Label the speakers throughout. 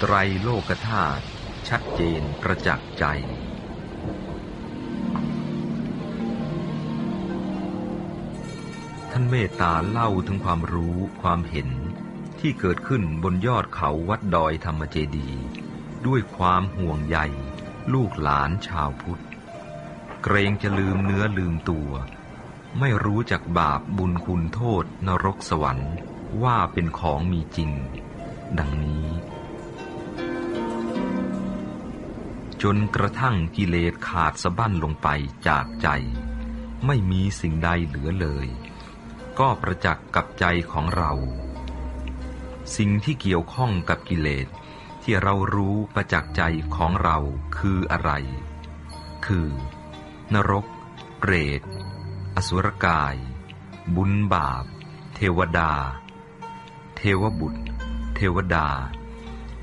Speaker 1: ไตรโลกธาตุชัดเจนประจักษ์ใจ ท่านเมตตาเล่าถึงความรู้ความเห็นที่เกิดขึ้นบนยอดเขาวัดดอยธรรมเจดี ด้วยความห่วงใยลูกหลานชาวพุทธ เกรงจะลืมเนื้อลืมตัว ไม่รู้จักบาปบุญคุณโทษนรกสวรรค์ว่าเป็นของมีจริง ดังนี้ จนกระทั่งกิเลสขาดสะบั้นลงไปจากใจ ไม่มีสิ่งใดเหลือเลย ก็ประจักษ์กับใจของเรา สิ่งที่เกี่ยวข้องกับกิเลสที่เรารู้ประจักษ์ใจของเราคืออะไร คือ นรก เปรต อสุรกาย บุญบาป เทวดา เทวบุตร เทวดา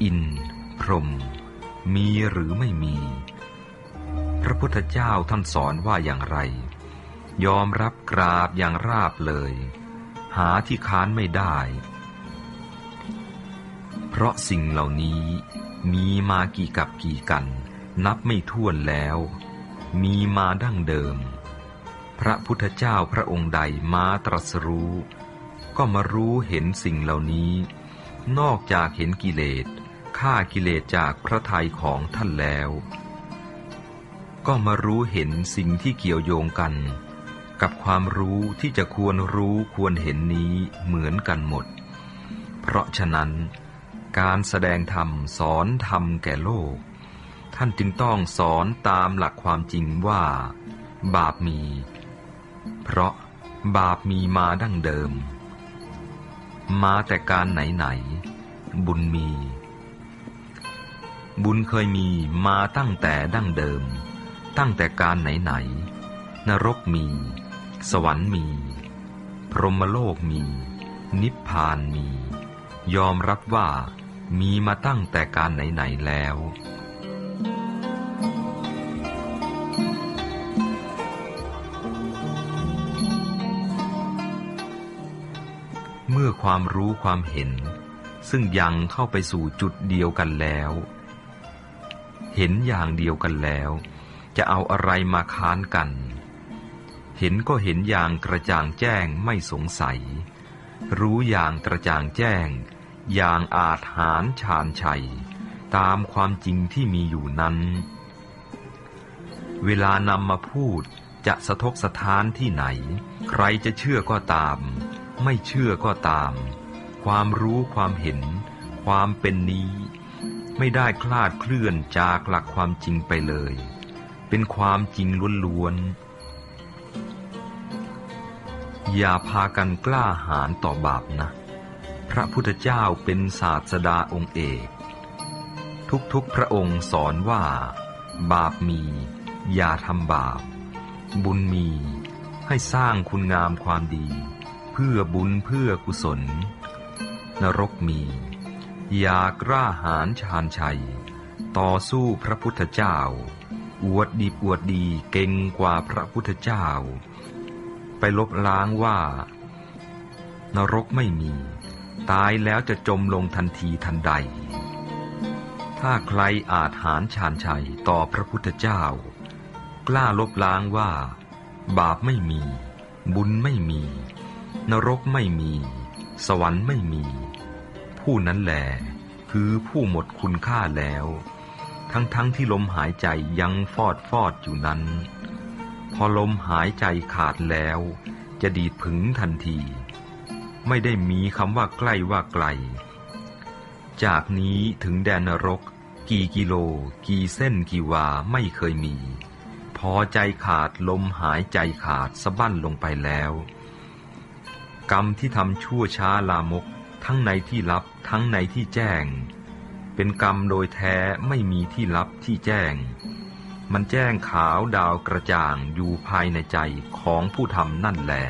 Speaker 1: อิน พรหม มีหรือไม่มี พระพุทธเจ้าท่านสอนว่าอย่างไร ยอมรับกราบอย่างราบเลย หาที่ค้านไม่ได้ เพราะสิ่งเหล่านี้มีมากี่กับกี่กัน นับไม่ถ้วนแล้ว มีมาดั้งเดิม พระพุทธเจ้าพระองค์ใดมาตรัสรู้ ก็มารู้เห็นสิ่งเหล่านี้ นอกจากเห็นกิเลส ฆ่ากิเลสจากพระทัยของท่านแล้ว ก็มารู้เห็นสิ่งที่เกี่ยวโยงกัน กับความรู้ที่จะควรรู้ควรเห็นนี้เหมือนกันหมด เพราะฉะนั้น การแสดงธรรมสอนธรรมแก่โลก ท่านจึงต้องสอนตามหลักความจริงว่า บาปมี เพราะบาปมีมาดั้งเดิม มาแต่การไหนไหน บุญมี บุญเคยมีมาตั้งแต่ดั้งเดิม ตั้งแต่การไหนไหนนรกมี สวรรค์มี พรหมโลกมี นิพพานมี ยอมรับว่ามีมาตั้งแต่การไหนไหนแล้ว เมื่อความรู้ความเห็น ซึ่งยังเข้าไปสู่จุดเดียวกันแล้ว เห็นอย่างเดียวกันแล้ว จะเอาอะไรมาค้านกัน เห็นก็เห็นอย่างกระจ่างแจ้งไม่สงสัย รู้อย่างกระจ่างแจ้ง อย่างอาจหารชาญชัย ตามความจริงที่มีอยู่นั้น เวลานำมาพูดจะสะทกสะท้านที่ไหน ใครจะเชื่อก็ตาม ไม่เชื่อก็ตาม ความรู้ความเห็น ความเป็นนี้ ไม่ได้คลาดเคลื่อนจากหลักความจริงไปเลย เป็นความจริงล้วนๆ อย่าพากันกล้าหาญต่อบาปนะ พระพุทธเจ้าเป็นศาสดาองค์เอก ทุกๆพระองค์สอนว่า บาปมี อย่าทำบาป บุญมี ให้สร้างคุณงามความดี เพื่อบุญเพื่อกุศล นรกมี อยากล้าหาญชาญชัย ต่อสู้พระพุทธเจ้า อวดดีอวดดีเก่งกว่าพระพุทธเจ้า ไปลบล้างว่า นรกไม่มี ตายแล้วจะจมลงทันทีทันใด ถ้าใครอาจหารชาญชัยต่อพระพุทธเจ้า กล้าลบล้างว่า บาปไม่มี บุญไม่มี นรกไม่มี สวรรค์ไม่มี ผู้นั้นแหลคือผู้หมดคุณค่าแล้ว ทั้งๆทที่ลมหายใจยังฟอดฟอดอยู่นั้น พอลมหายใจขาดแล้ว จะดีดผึงทันที ไม่ได้มีคำว่าใกล้ว่าไกล จากนี้ถึงแดนนรก กี่กิโล กี่เส้นกี่วาไม่เคยมี พอใจขาดลมหายใจขาดสะบั้นลงไปแล้ว กรรมที่ทำชั่วช้าลามก ทั้งในที่ลับทั้งในที่แจ้ง เป็นกรรมโดยแท้ไม่มีที่ลับที่แจ้ง มันแจ้งขาวดาวกระจ่างอยู่ภายในใจของผู้ทำนั่นแหละ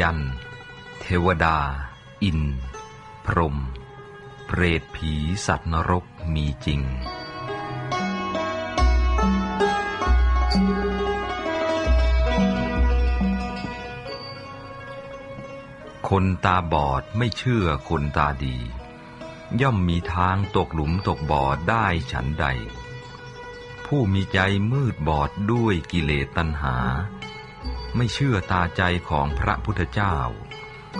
Speaker 1: ยัน เทวดา อิน พรหมเปรตผีสัตว์นรกมีจริง คนตาบอดไม่เชื่อคนตาดี ย่อมมีทางตกหลุมตกบ่อได้ฉันใด ผู้มีใจมืดบอดด้วยกิเลสตัณหา ไม่เชื่อตาใจของพระพุทธเจ้า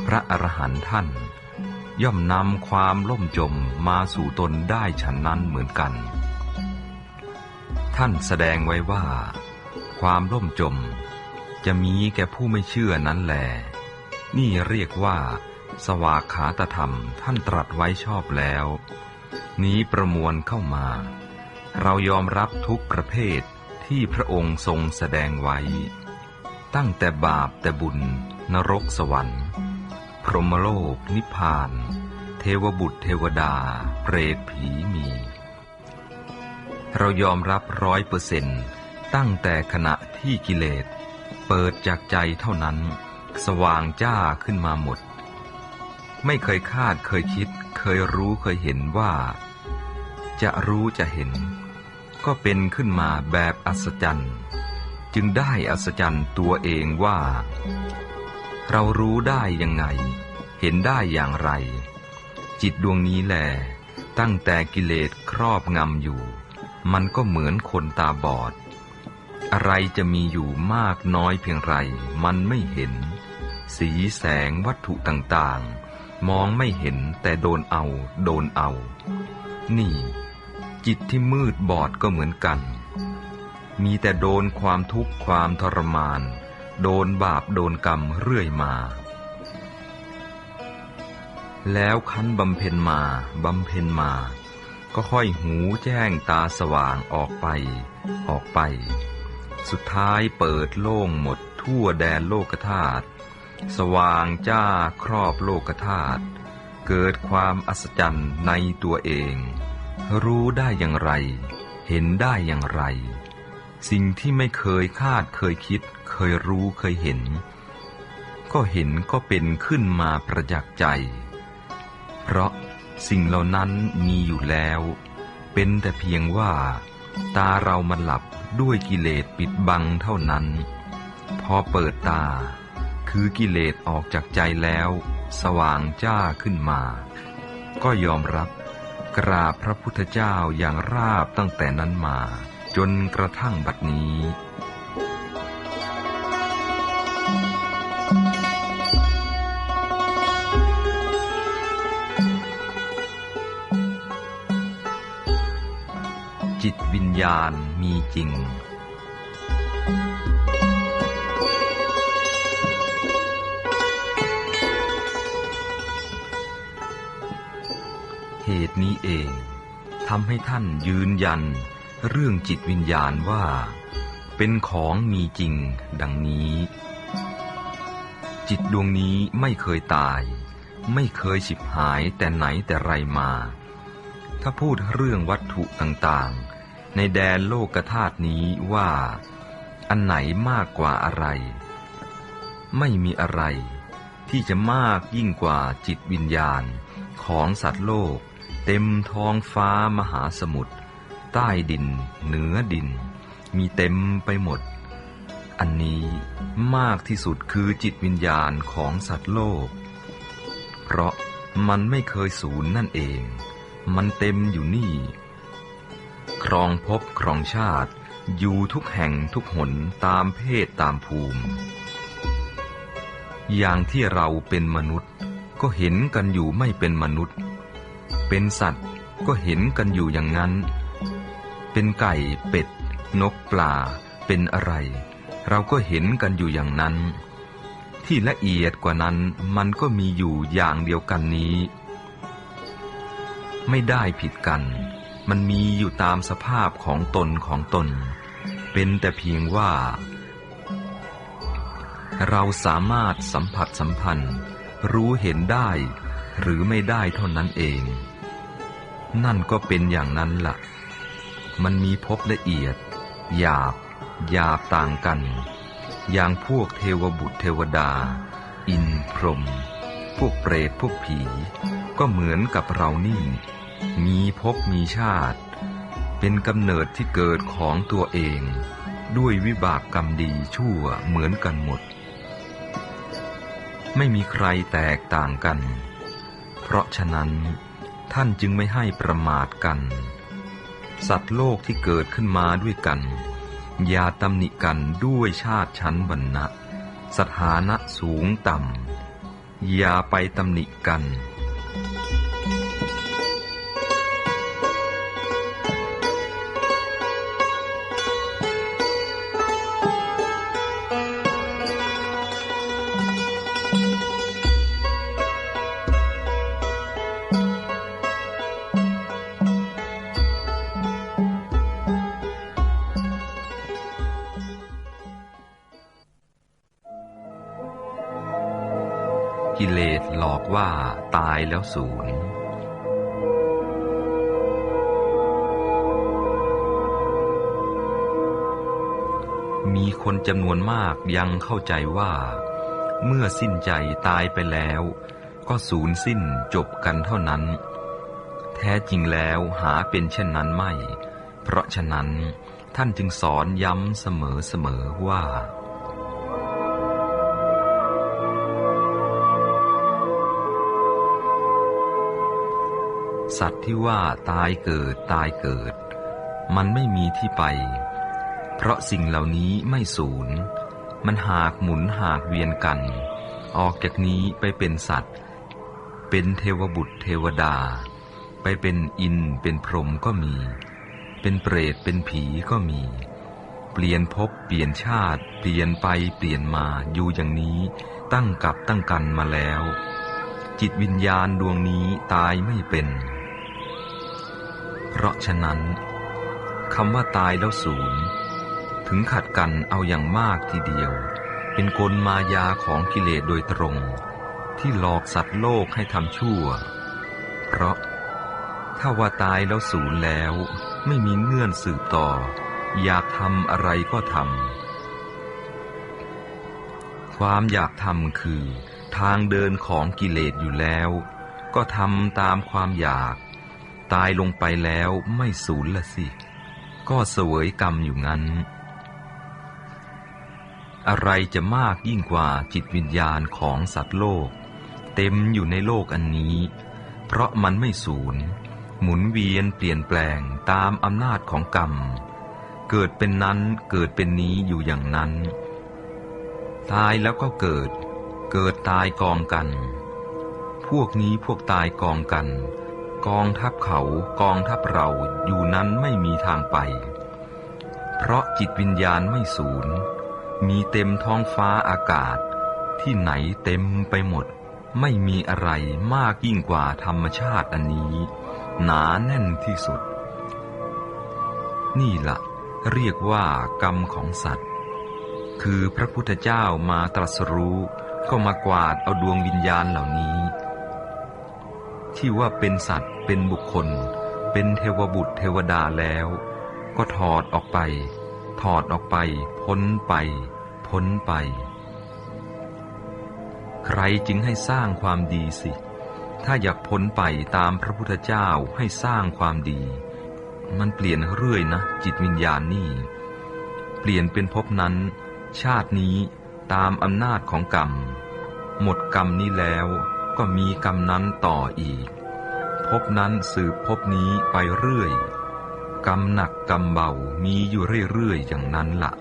Speaker 1: พระอรหันต์ท่าน ย่อมนำความล่มจมมาสู่ตนได้ฉันนั้นเหมือนกัน ท่านแสดงไว้ว่า ความล่มจม จะมีแก่ผู้ไม่เชื่อนั้นแหลนี่เรียกว่า สวากขาตธรรมท่านตรัสไว้ชอบแล้ว นี้ประมวลเข้ามา เรายอมรับทุกประเภทที่พระองค์ทรงแสดงไว้ ตั้งแต่บาปแต่บุญ นรกสวรรค์ พรหมโลก นิพพาน เทวบุตรเทวดา เปรตผีมี เรายอมรับร้อยเปอร์เซนต์ตั้งแต่ขณะที่กิเลส เปิดจากใจเท่านั้น สว่างจ้าขึ้นมาหมด ไม่เคยคาดเคยคิด เคยรู้เคยเห็นว่า จะรู้จะเห็น ก็เป็นขึ้นมาแบบอัศจรรย์ จึงได้อัศจรรย์ตัวเองว่า เรารู้ได้ยังไง เห็นได้อย่างไร จิตดวงนี้แหลตั้งแต่กิเลสครอบงำอยู่ มันก็เหมือนคนตาบอด อะไรจะมีอยู่มากน้อยเพียงไร มันไม่เห็น สีแสงวัตถุต่างๆ มองไม่เห็นแต่โดนเอา โดนเอา นี่ จิตที่มืดบอดก็เหมือนกัน มีแต่โดนความทุกข์ความทรมาน โดนบาปโดนกรรมเรื่อยมา แล้วคันบำเพ็ญมา บำเพ็ญมา ก็ค่อยหูแจ้งตาสว่างออกไป ออกไป สุดท้ายเปิดโล่งหมดทั่วแดนโลกธาตุสว่างจ้าครอบโลกธาตุเกิดความอัศจรรย์ในตัวเอง รู้ได้อย่างไร เห็นได้อย่างไร สิ่งที่ไม่เคยคาดเคยคิด เคยรู้เคยเห็น ก็เห็นก็เป็นขึ้นมาประจักษ์ใจ เพราะสิ่งเหล่านั้นมีอยู่แล้ว เป็นแต่เพียงว่า ตาเรามันหลับด้วยกิเลสปิดบังเท่านั้น พอเปิดตา คือกิเลสออกจากใจแล้ว สว่างจ้าขึ้นมา ก็ยอมรับกราบพระพุทธเจ้าอย่างราบตั้งแต่นั้นมา จนกระทั่งบัดนี้ จิตวิญญาณมีจริง เหตุนี้เองทำให้ท่านยืนยัน เรื่องจิตวิญญาณว่า เป็นของมีจริงดังนี้ จิตดวงนี้ไม่เคยตาย ไม่เคยฉิบหายแต่ไหนแต่ไรมา ถ้าพูดเรื่องวัตถุต่างๆ ในแดนโลกธาตุนี้ว่า อันไหนมากกว่าอะไร ไม่มีอะไรที่จะมากยิ่งกว่าจิตวิญญาณของสัตว์โลก เต็มท้องฟ้ามหาสมุทร ใต้ดิน เหนือดิน มีเต็มไปหมด อันนี้มากที่สุดคือจิตวิญญาณของสัตว์โลก เพราะมันไม่เคยสูญนั่นเอง มันเต็มอยู่นี่ ครองภพครองชาติ อยู่ทุกแห่งทุกหนตามเพศตามภูมิ อย่างที่เราเป็นมนุษย์ก็เห็นกันอยู่ไม่เป็นมนุษย์ เป็นสัตว์ก็เห็นกันอยู่อย่างนั้น เป็นไก่เป็ด นกปลา เป็นอะไร เราก็เห็นกันอยู่อย่างนั้น ที่ละเอียดกว่านั้นมันก็มีอยู่อย่างเดียวกันนี้ ไม่ได้ผิดกัน มันมีอยู่ตามสภาพของตนของตน เป็นแต่เพียงว่า เราสามารถสัมผัสสัมพันธ์ รู้เห็นได้ หรือไม่ได้เท่านั้นเอง นั่นก็เป็นอย่างนั้นละ่ะ มันมีพบละเอียด หยาบ หยาบต่างกัน อย่างพวกเทวบุตรเทวดา อินพรหมพวกเปรตพวกผี ก็เหมือนกับเรานี่ มีภพมีชาติ เป็นกำเนิดที่เกิดของตัวเอง ด้วยวิบากกรรมดีชั่วเหมือนกันหมด ไม่มีใครแตกต่างกัน เพราะฉะนั้นท่านจึงไม่ให้ประมาทกัน สัตว์โลกที่เกิดขึ้นมาด้วยกัน อย่าตำหนิกันด้วยชาติชั้นวรรณะ สถานะสูงต่ำ อย่าไปตำหนิกัน ว่าตายแล้วศูนย์มีคนจำนวนมากยังเข้าใจว่า เมื่อสิ้นใจตายไปแล้ว ก็สูญสิ้นจบกันเท่านั้น แท้จริงแล้วหาเป็นเช่นนั้นไม่ เพราะฉะนั้นท่านจึงสอนย้ำเสมอๆว่า สัตว์ที่ว่าตายเกิดตายเกิด มันไม่มีที่ไป เพราะสิ่งเหล่านี้ไม่สูญ มันหากหมุนหากเวียนกัน ออกจากนี้ไปเป็นสัตว์ เป็นเทวบุตรเทวดา ไปเป็นอินเป็นพรหมก็มี เป็นเปรตเป็นผีก็มี เปลี่ยนภพเปลี่ยนชาติ เปลี่ยนไปเปลี่ยนมาอยู่อย่างนี้ตั้งกับตั้งกันมาแล้ว จิตวิญญาณดวงนี้ตายไม่เป็น เพราะฉะนั้นคำว่าตายแล้วศูนย์ถึงขัดกันเอาอย่างมากทีเดียว เป็นกลมายาของกิเลสโดยตรง ที่หลอกสัตว์โลกให้ทำชั่ว เพราะถ้าว่าตายแล้วศูนย์แล้ว ไม่มีเงื่อนสืบต่อ อยากทำอะไรก็ทำความอยากทำคือ ทางเดินของกิเลสอยู่แล้ว ก็ทำตามความอยาก ตายลงไปแล้วไม่สูญละสิ ก็เสวยกรรมอยู่งั้น อะไรจะมากยิ่งกว่าจิตวิญญาณของสัตว์โลก เต็มอยู่ในโลกอันนี้ เพราะมันไม่สูญ หมุนเวียนเปลี่ยนแปลงตามอำนาจของกรรม เกิดเป็นนั้นเกิดเป็นนี้อยู่อย่างนั้น ตายแล้วก็เกิด เกิดตายกองกัน พวกนี้พวกตายกองกัน กองทัพเขากองทัพเราอยู่นั้นไม่มีทางไป เพราะจิตวิญญาณไม่สูญ มีเต็มท้องฟ้าอากาศ ที่ไหนเต็มไปหมด ไม่มีอะไรมากยิ่งกว่าธรรมชาติอันนี้ หนาแน่นที่สุด นี่ละเรียกว่ากรรมของสัตว์ คือพระพุทธเจ้ามาตรัสรู้ก็มากวาดเอาดวงวิญญาณเหล่านี้ ที่ว่าเป็นสัตว์ เป็นบุคคล เป็นเทวบุตรเทวดาแล้ว ก็ถอดออกไป ถอดออกไป พ้นไป พ้นไป ใครจึงให้สร้างความดีสิ ถ้าอยากพ้นไปตามพระพุทธเจ้าให้สร้างความดี มันเปลี่ยนเรื่อยนะ จิตวิญญาณนี่ เปลี่ยนเป็นภพนั้น ชาตินี้ตามอำนาจของกรรม หมดกรรมนี้แล้วก็มีกรรมนั้นต่ออีก บนั้นสืบพบนี้ไปเรื่อย กรรมหนักกรรมเบามีอยู่เรื่อยๆอย่างนั้นละ่ะ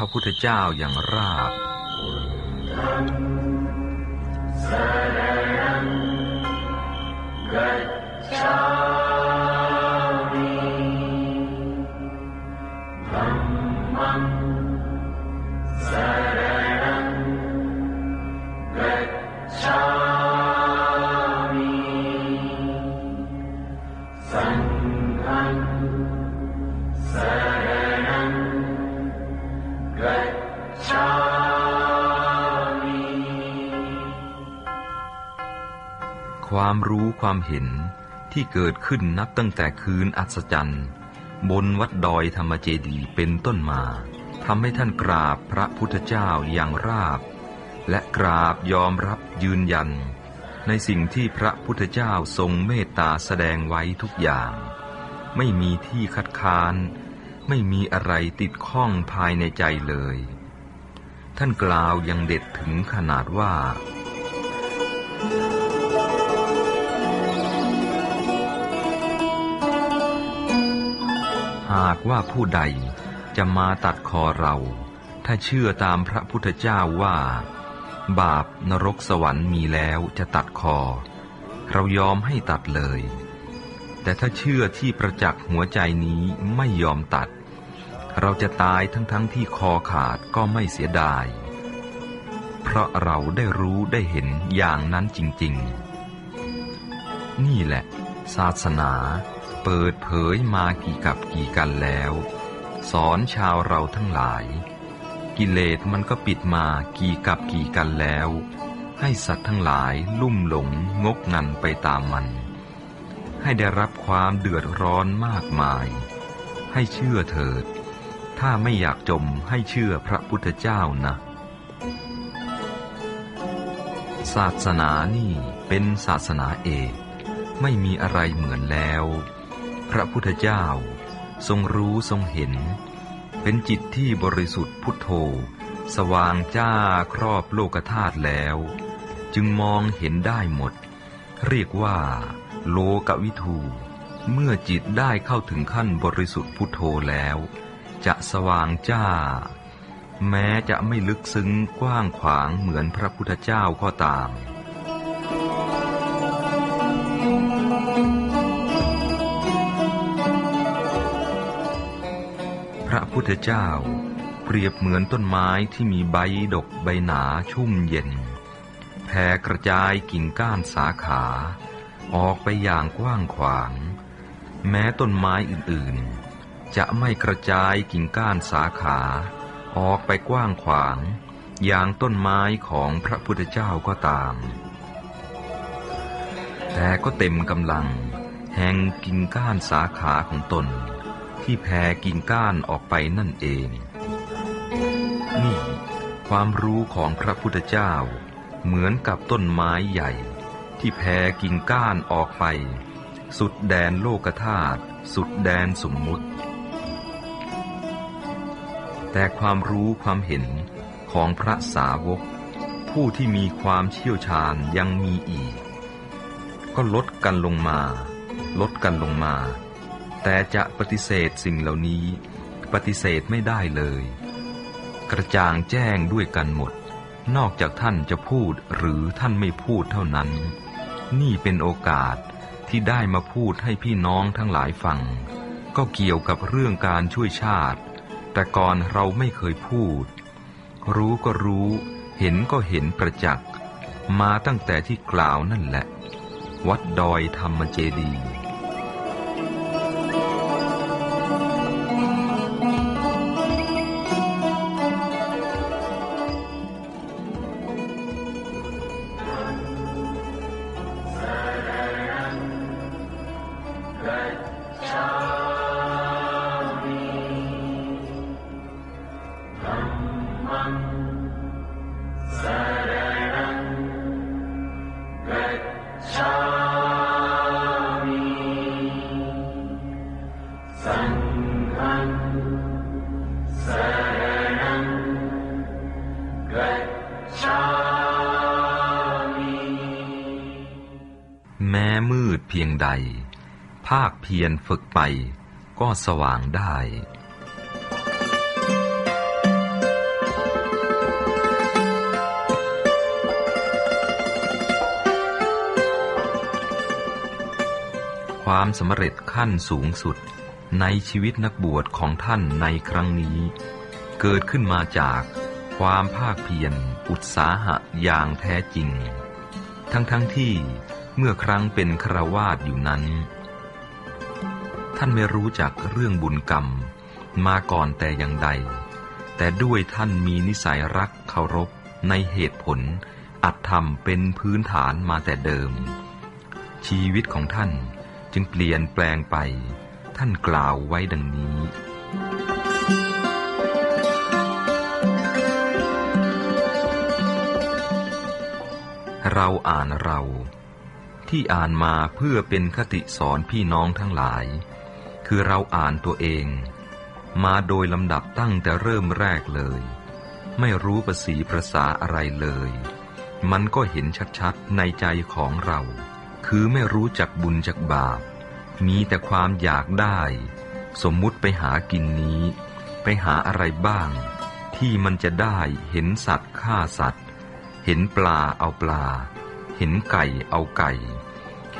Speaker 1: ราบพระพุทธเจ้าอย่างราบ ความเห็นที่เกิดขึ้นนับตั้งแต่คืนอัศจรรย์ บนวัดดอยธรรมเจดีเป็นต้นมาทำให้ท่านกราบพระพุทธเจ้าอย่างราบ และกราบยอมรับยืนยัน ในสิ่งที่พระพุทธเจ้าทรงเมตตาแสดงไว้ทุกอย่าง ไม่มีที่คัดค้าน ไม่มีอะไรติดข้องภายในใจเลย ท่านกล่าวยังเด็ดถึงขนาดว่า หากว่าผู้ใดจะมาตัดคอเรา ถ้าเชื่อตามพระพุทธเจ้าว่า บาปนรกสวรรค์มีแล้วจะตัดคอ เรายอมให้ตัดเลย แต่ถ้าเชื่อที่ประจักษ์หัวใจนี้ไม่ยอมตัด เราจะตายทั้งๆทที่คอขาดก็ไม่เสียดาย เพราะเราได้รู้ได้เห็นอย่างนั้นจริง ๆ นี่แหละ ศาสนา เปิดเผยมากี่กับกี่กันแล้ว สอนชาวเราทั้งหลาย กิเลสมันก็ปิดมากี่กับกี่กันแล้ว ให้สัตว์ทั้งหลายลุ่มหลงงกงันไปตามมัน ให้ได้รับความเดือดร้อนมากมาย ให้เชื่อเถิด ถ้าไม่อยากจมให้เชื่อพระพุทธเจ้านะศาสนานี่เป็นศาสนาเอก ไม่มีอะไรเหมือนแล้ว พระพุทธเจ้า ทรงรู้ทรงเห็น เป็นจิตที่บริสุทธิ์พุทโธ สว่างจ้าครอบโลกธาตุแล้ว จึงมองเห็นได้หมด เรียกว่า โลกวิทูเมื่อจิตได้เข้าถึงขั้นบริสุทธิ์พุทโธแล้ว จะสว่างจ้า แม้จะไม่ลึกซึ้งกว้างขวางเหมือนพระพุทธเจ้าก็ตาม ระพุทธเจ้า เปรียบเหมือนต้นไม้ที่มีใบดกใบหนาชุ่มเย็นแผ่กระจายกิ่งก้านสาขา ออกไปอย่างกว้างขวาง แม้ต้นไม้อื่นๆ จะไม่กระจายกิ่งก้านสาขา ออกไปกว้างขวาง อย่างต้นไม้ของพระพุทธเจ้าก็ตาม แต่ก็เต็มกำลังแห่งกิ่งก้านสาขาของตน ที่แผ่กิ่งก้านออกไปนั่นเอง นี่ ความรู้ของพระพุทธเจ้า เหมือนกับต้นไม้ใหญ่ ที่แผ่กิ่งก้านออกไป สุดแดนโลกธาตุสุดแดนสมมุติ แต่ความรู้ความเห็นของพระสาวก ผู้ที่มีความเชี่ยวชาญยังมีอีก ก็ลดกันลงมา ลดกันลงมา แต่จะปฏิเสธสิ่งเหล่านี้ ปฏิเสธไม่ได้เลย กระจ่างแจ้งด้วยกันหมด นอกจากท่านจะพูดหรือท่านไม่พูดเท่านั้น นี่เป็นโอกาสที่ได้มาพูดให้พี่น้องทั้งหลายฟัง ก็เกี่ยวกับเรื่องการช่วยชาติ แต่ก่อนเราไม่เคยพูด รู้ก็รู้ เห็นก็เห็นประจักษ์ มาตั้งแต่ที่กล่าวนั่นแหละ วัดดอยธรรมเจดีย์ ใด ภาคเพียรฝึกไปก็สว่างได้ ความสำเร็จขั้นสูงสุดในชีวิตนักบวชของท่านในครั้งนี้ เกิดขึ้นมาจากความภาคเพียรอุตสาหะอย่างแท้จริง ทั้งๆทที่ เมื่อครั้งเป็นคราวาสอยู่นั้น ท่านไม่รู้จักเรื่องบุญกรรมมาก่อนแต่อย่างใด แต่ด้วยท่านมีนิสัยรักเคารพในเหตุผล อัตธรรมเป็นพื้นฐานมาแต่เดิม ชีวิตของท่านจึงเปลี่ยนแปลงไป ท่านกล่าวไว้ดังนี้เราอ่านเรา ที่อ่านมาเพื่อเป็นคติสอนพี่น้องทั้งหลาย คือเราอ่านตัวเอง มาโดยลำดับตั้งแต่เริ่มแรกเลย ไม่รู้ภาษีประษาอะไรเลย มันก็เห็นชัดๆในใจของเรา คือไม่รู้จักบุญจักบาป มีแต่ความอยากได้ สมมุติไปหากินนี้ ไปหาอะไรบ้าง ที่มันจะได้เห็นสัตว์ฆ่าสัตว์ เห็นปลาเอาปลาเห็นไก่เอาไก่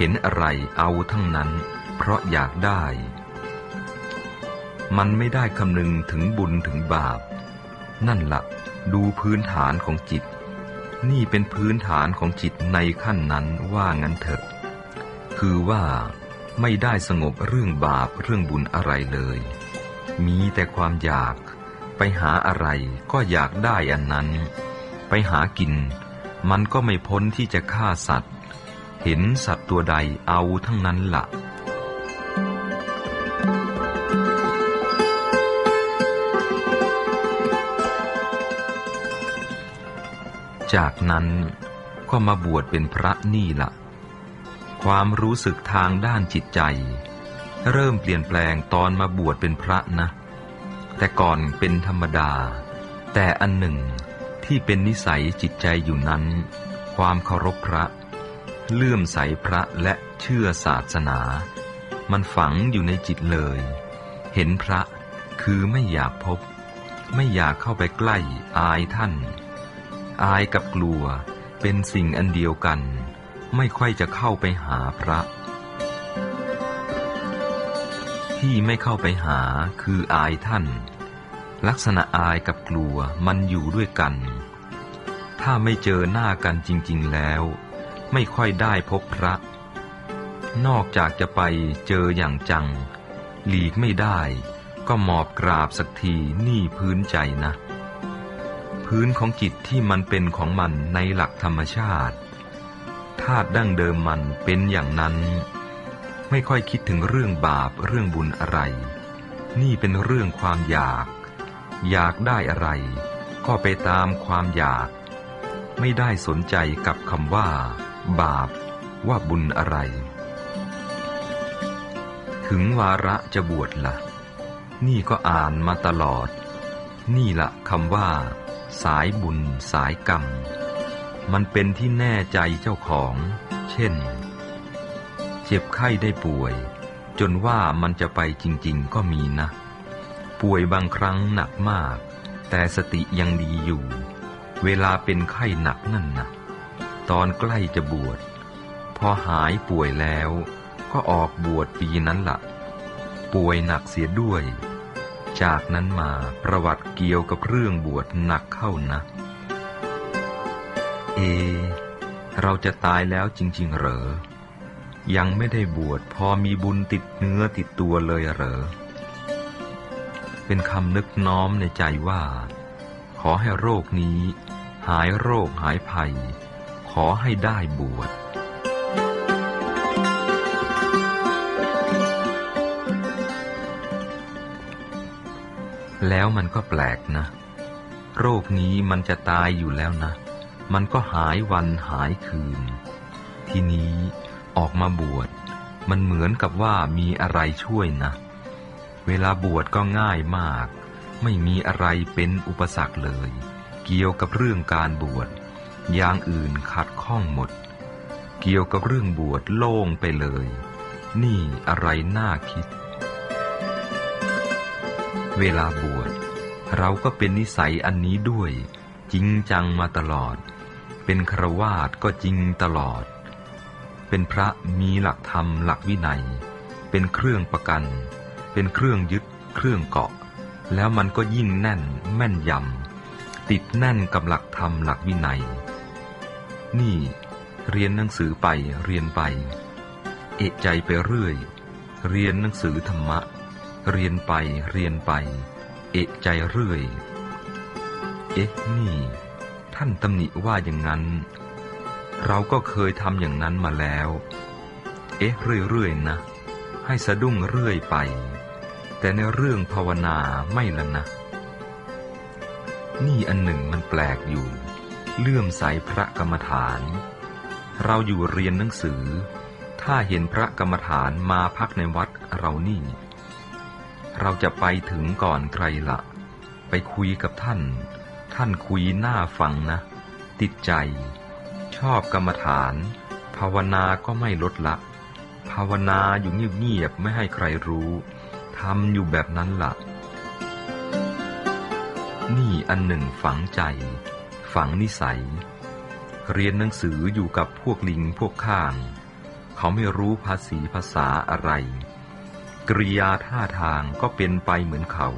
Speaker 1: เห็นอะไรเอาทั้งนั้น เพราะอยากได้ มันไม่ได้คำนึงถึงบุญถึงบาป นั่นละ่ะดูพื้นฐานของจิต นี่เป็นพื้นฐานของจิตในขั้นนั้นว่างั้นเถอะ คือว่าไม่ได้สงบเรื่องบาปเรื่องบุญอะไรเลย มีแต่ความอยาก ไปหาอะไรก็อยากได้อันนั้น ไปหากิน มันก็ไม่พ้นที่จะฆ่าสัตว์ เห็นสัตว์ตัวใดเอาทั้งนั้นละ่ะ จากนั้นก็มาบวชเป็นพระนี่ละความรู้สึกทางด้านจิตใจ เริ่มเปลี่ยนแปลงตอนมาบวชเป็นพระนะ แต่ก่อนเป็นธรรมดา แต่อันหนึ่งที่เป็นนิสัยจิตใจอยู่นั้น ความเคารพพระ เลื่อมใสพระและเชื่อศาสนา มันฝังอยู่ในจิตเลย เห็นพระคือไม่อยากพบ ไม่อยากเข้าไปใกล้อายท่าน อายกับกลัวเป็นสิ่งอันเดียวกัน ไม่ค่อยจะเข้าไปหาพระ ที่ไม่เข้าไปหาคืออายท่าน ลักษณะอายกับกลัวมันอยู่ด้วยกัน ถ้าไม่เจอหน้ากันจริง ๆ แล้ว ไม่ค่อยได้พบพระ นอกจากจะไปเจออย่างจัง หลีกไม่ได้ก็หมอบกราบสักทีนี่พื้นใจนะ พื้นของจิตที่มันเป็นของมันในหลักธรรมชาติธาตุดั้งเดิมมันเป็นอย่างนั้น ไม่ค่อยคิดถึงเรื่องบาปเรื่องบุญอะไร นี่เป็นเรื่องความอยาก อยากได้อะไร ก็ไปตามความอยาก ไม่ได้สนใจกับคำว่า บาปว่าบุญอะไร ถึงวาระจะบวชละ่ะ นี่ก็อ่านมาตลอด นี่ละคำว่า สายบุญสายกรรม มันเป็นที่แน่ใจเจ้าของ เช่น เจ็บไข้ได้ป่วย จนว่ามันจะไปจริง ๆ ก็มีนะ ป่วยบางครั้งหนักมาก แต่สติยังดีอยู่ เวลาเป็นไข้หนักนั่นนะ ตอนใกล้จะบวช พอหายป่วยแล้วก็ออกบวชปีนั้นละ่ะ ป่วยหนักเสียด้วย จากนั้นมาประวัติเกี่ยวกับเรื่องบวชหนักเข้านะ เอ เราจะตายแล้วจริง ๆ เหรอ ยังไม่ได้บวชพอมีบุญติดเนื้อติดตัวเลยเหรอ เป็นคำนึกน้อมในใจว่า ขอให้โรคนี้ หายโรคหายภัย ขอให้ได้บวชแล้วมันก็แปลกนะ โรคนี้มันจะตายอยู่แล้วนะ มันก็หายวันหายคืน ทีนี้ออกมาบวช มันเหมือนกับว่ามีอะไรช่วยนะ เวลาบวชก็ง่ายมาก ไม่มีอะไรเป็นอุปสรรคเลย เกี่ยวกับเรื่องการบวช อย่างอื่นขัดข้องหมด เกี่ยวกับเรื่องบวชโล่งไปเลย นี่อะไรน่าคิด เวลาบวชเราก็เป็นนิสัยอันนี้ด้วย จริงจังมาตลอด เป็นครวาสก็จริงตลอด เป็นพระมีหลักธรรมหลักวินัย เป็นเครื่องประกัน เป็นเครื่องยึดเครื่องเกาะ แล้วมันก็ยิ่งแน่นแม่นยำติดแน่นกับหลักธรรมหลักวินัย นี่ เรียนหนังสือไปเรียนไป เอะใจไปเรื่อย เรียนหนังสือธรรมะ เรียนไปเรียนไป เอะใจเรื่อย เอ๊ะนี่ ท่านตำหนิว่าอย่างนั้น เราก็เคยทำอย่างนั้นมาแล้ว เอ๊ะเรื่อยๆนะ ให้สะดุ้งเรื่อยไป แต่ในเรื่องภาวนาไม่ละนะนี่อันหนึ่งมันแปลกอยู่ เลื่อมใสพระ กรรมฐาน เราอยู่เรียนหนังสือ ถ้าเห็นพระกรรมฐานมาพักในวัดเรานี่ เราจะไปถึงก่อนใครละ ไปคุยกับท่าน ท่านคุยหน้าฟังนะ ติดใจ ชอบกรรมฐาน ภาวนาก็ไม่ลดละ ภาวนาอยู่เงียบๆไม่ให้ใครรู้ทำอยู่แบบนั้นละ่ะนี่อันหนึ่งฝังใจ ฝังนิสัย เรียนหนังสืออยู่กับพวกลิงพวกข้าง เขาไม่รู้ภาษีภาษาอะไร กริยาท่าทางก็เป็นไปเหมือนเขา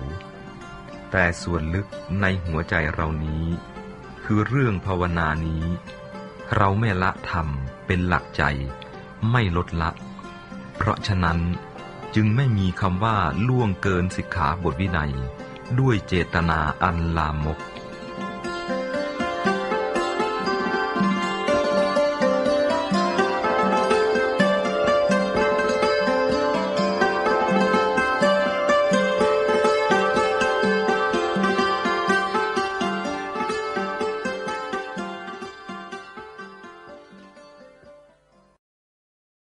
Speaker 1: แต่ส่วนลึกในหัวใจเรานี้ คือเรื่องภาวนานี้ เราไม่ละทำเป็นหลักใจไม่ลดละ เพราะฉะนั้นจึงไม่มีคำว่าล่วงเกินสิกขาบทวินัย ด้วยเจตนาอันลามก